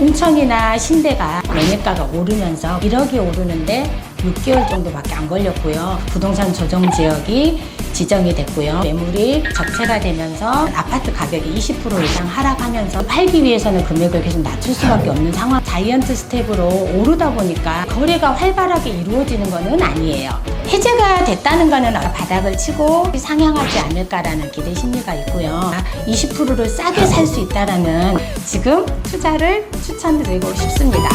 웅천이나 신대가 매매가가 오르면서 1억이 오르는데 6개월 정도밖에 안 걸렸고요. 부동산 조정 지역이 지정이 됐고요. 매물이 적체가 되면서 아파트 가격이 20% 이상 하락하면서 팔기 위해서는 금액을 계속 낮출 수밖에 없는 상황. 자이언트 스텝으로 오르다 보니까 거래가 활발하게 이루어지는 것은 아니에요. 해제가 됐다는 거는 바닥을 치고 상향하지 않을까라는 기대 심리가 있고요. 20%를 싸게 살 수 있다라는 지금 투자를 추천드리고 싶습니다.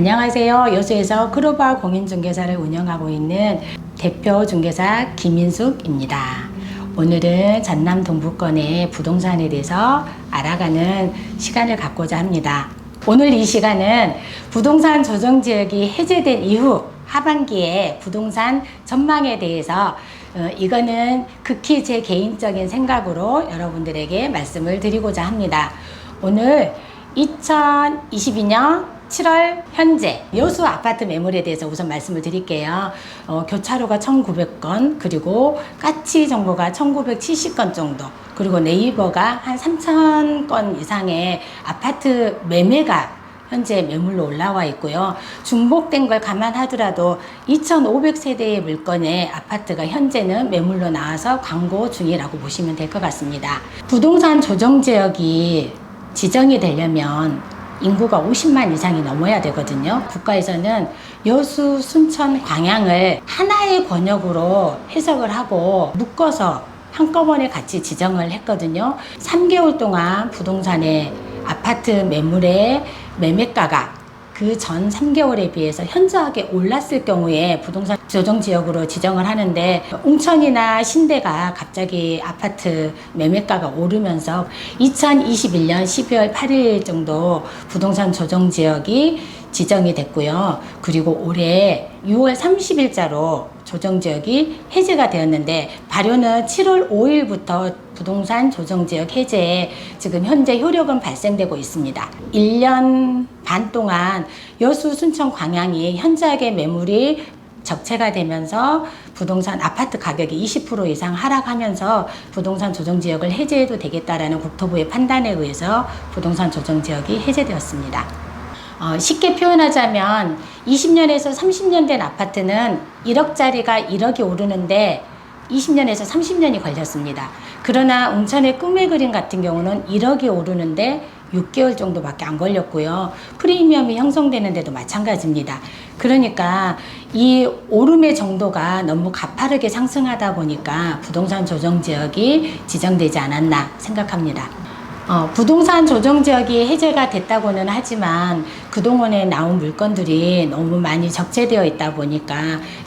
안녕하세요. 여수에서 크로바 공인중개사를 운영하고 있는 대표 중개사 김인숙입니다. 오늘은 전남 동부권의 부동산에 대해서 알아가는 시간을 갖고자 합니다. 오늘 이 시간은 부동산 조정 지역이 해제된 이후 하반기에 부동산 전망에 대해서 어, 이거는 극히 제 개인적인 생각으로 여러분들에게 말씀을 드리고자 합니다. 오늘 2022년 7월 현재 여수 아파트 매물에 대해서 우선 말씀을 드릴게요. 어, 교차로가 1,900건, 그리고 까치 정보가 1,970건 정도, 그리고 네이버가 한 3,000건 이상의 아파트 매매가 현재 매물로 올라와 있고요. 중복된 걸 감안하더라도 2,500세대의 물건의 아파트가 현재는 매물로 나와서 광고 중이라고 보시면 될 것 같습니다. 부동산 조정 지역이 지정이 되려면 인구가 50만 이상이 넘어야 되거든요. 국가에서는 여수, 순천, 광양을 하나의 권역으로 해석을 하고 묶어서 한꺼번에 같이 지정을 했거든요. 3개월 동안 부동산의 아파트 매물의 매매가가 그 전 3개월에 비해서 현저하게 올랐을 경우에 부동산 조정 지역으로 지정을 하는데 웅천이나 신대가 갑자기 아파트 매매가가 오르면서 2021년 12월 8일 정도 부동산 조정 지역이 지정이 됐고요. 그리고 올해 6월 30일자로 조정 지역이 해제가 되었는데 발효는 7월 5일부터 부동산 조정 지역 해제에 지금 현재 효력은 발생되고 있습니다. 1년 반 동안 여수, 순천, 광양이 현저하게 매물이 적체가 되면서 부동산 아파트 가격이 20% 이상 하락하면서 부동산 조정 지역을 해제해도 되겠다라는 국토부의 판단에 의해서 부동산 조정 지역이 해제되었습니다. 어, 쉽게 표현하자면 20년에서 30년 된 아파트는 1억짜리가 1억이 오르는데 20년에서 30년이 걸렸습니다. 그러나 웅천의 꿈의 그림 같은 경우는 1억이 오르는데 6개월 정도밖에 안 걸렸고요. 프리미엄이 형성되는데도 마찬가지입니다. 그러니까 이 오름의 정도가 너무 가파르게 상승하다 보니까 부동산 조정 지역이 지정되지 않았나 생각합니다. 어, 부동산 조정 지역이 해제가 됐다고는 하지만 그동안에 나온 물건들이 너무 많이 적재되어 있다 보니까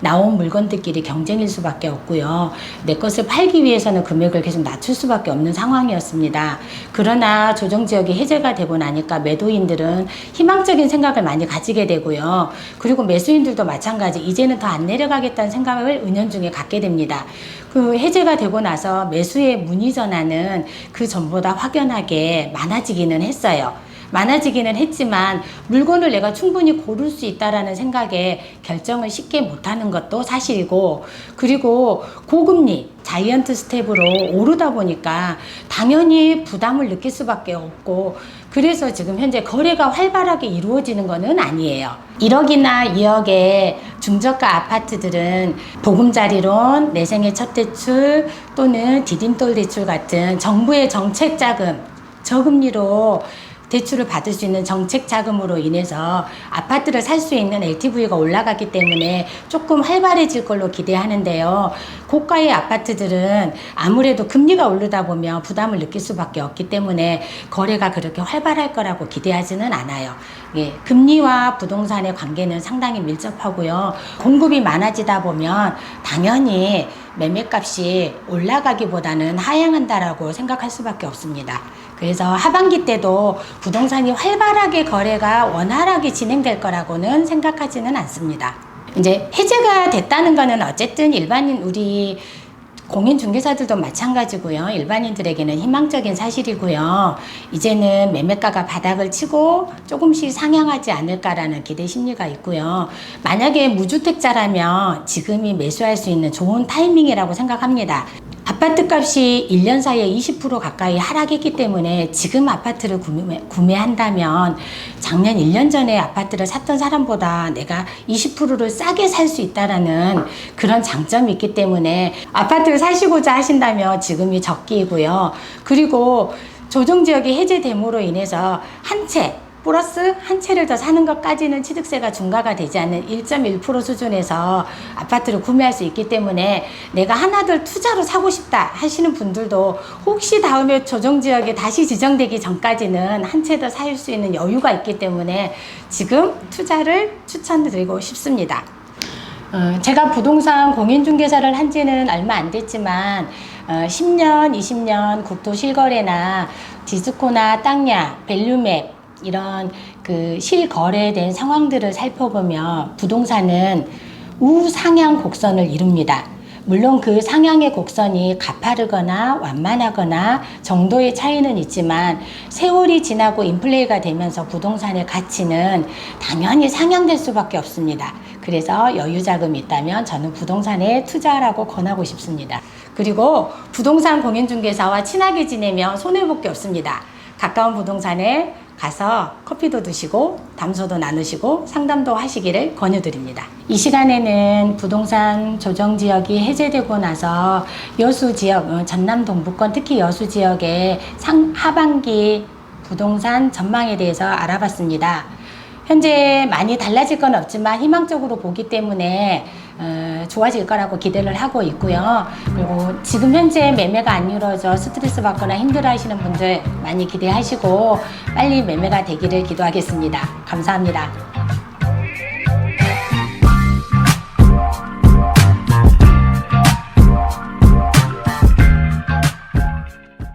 나온 물건들끼리 경쟁일 수밖에 없고요. 내 것을 팔기 위해서는 금액을 계속 낮출 수밖에 없는 상황이었습니다. 그러나 조정 지역이 해제가 되고 나니까 매도인들은 희망적인 생각을 많이 가지게 되고요. 그리고 매수인들도 마찬가지 이제는 더 안 내려가겠다는 생각을 은연중에 갖게 됩니다. 그 해제가 되고 나서 매수의 문의 전화는 그 전보다 확연하게 많아지기는 했어요. 많아지기는 했지만 물건을 내가 충분히 고를 수 있다라는 생각에 결정을 쉽게 못하는 것도 사실이고 그리고 고금리 자이언트 스텝으로 오르다 보니까 당연히 부담을 느낄 수밖에 없고 그래서 지금 현재 거래가 활발하게 이루어지는 것은 아니에요. 1억이나 2억의 중저가 아파트들은 보금자리론, 내 생애 첫 대출 또는 디딤돌 대출 같은 정부의 정책 자금, 저금리로 대출을 받을 수 있는 정책 자금으로 인해서 아파트를 살 수 있는 LTV가 올라갔기 때문에 조금 활발해질 걸로 기대하는데요. 고가의 아파트들은 아무래도 금리가 오르다 보면 부담을 느낄 수밖에 없기 때문에 거래가 그렇게 활발할 거라고 기대하지는 않아요. 예, 금리와 부동산의 관계는 상당히 밀접하고요. 공급이 많아지다 보면 당연히 매매값이 올라가기보다는 하향한다라고 생각할 수밖에 없습니다. 그래서 하반기 때도 부동산이 활발하게 거래가 원활하게 진행될 거라고는 생각하지는 않습니다. 이제 해제가 됐다는 거는 어쨌든 일반인 우리 공인중개사들도 마찬가지고요. 일반인들에게는 희망적인 사실이고요. 이제는 매매가가 바닥을 치고 조금씩 상향하지 않을까라는 기대 심리가 있고요. 만약에 무주택자라면 지금이 매수할 수 있는 좋은 타이밍이라고 생각합니다. 아파트 값이 1년 사이에 20% 가까이 하락했기 때문에 지금 아파트를 구매, 구매 한다면 작년 1년 전에 아파트를 샀던 사람보다 내가 20%를 싸게 살 수 있다라는 그런 장점이 있기 때문에 아파트를 사시고자 하신다면 지금이 적기이고요. 그리고 조정 지역이 해제됨으로 인해서 한 채, 플러스 한 채를 더 사는 것까지는 취득세가 중과가 되지 않는 1.1% 수준에서 아파트를 구매할 수 있기 때문에 내가 하나둘 투자로 사고 싶다 하시는 분들도 혹시 다음에 조정 지역에 다시 지정되기 전까지는 한 채 더 살 수 있는 여유가 있기 때문에 지금 투자를 추천드리고 싶습니다. 어, 제가 부동산 공인중개사를 한 지는 얼마 안 됐지만 어, 10년, 20년 국토 실거래나 디스코나 땅야, 밸류맵 이런 그 실거래된 상황들을 살펴보면 부동산은 우상향 곡선을 이룹니다. 물론 그 상향의 곡선이 가파르거나 완만하거나 정도의 차이는 있지만 세월이 지나고 인플레이가 되면서 부동산의 가치는 당연히 상향될 수밖에 없습니다. 그래서 여유 자금이 있다면 저는 부동산에 투자하라고 권하고 싶습니다. 그리고 부동산 공인중개사와 친하게 지내면 손해볼 게 없습니다. 가까운 부동산에 가서 커피도 드시고 담소도 나누시고 상담도 하시기를 권유드립니다. 이 시간에는 부동산 조정 지역이 해제되고 나서 여수 지역, 어, 전남 동부권 특히 여수 지역의 상, 하반기 부동산 전망에 대해서 알아봤습니다. 현재 많이 달라질 건 없지만 희망적으로 보기 때문에 어, 좋아질 거라고 기대를 하고 있고요. 그리고 지금 현재 매매가 안 이루어져 스트레스 받거나 힘들어 하시는 분들 많이 기대하시고 빨리 매매가 되기를 기도하겠습니다. 감사합니다.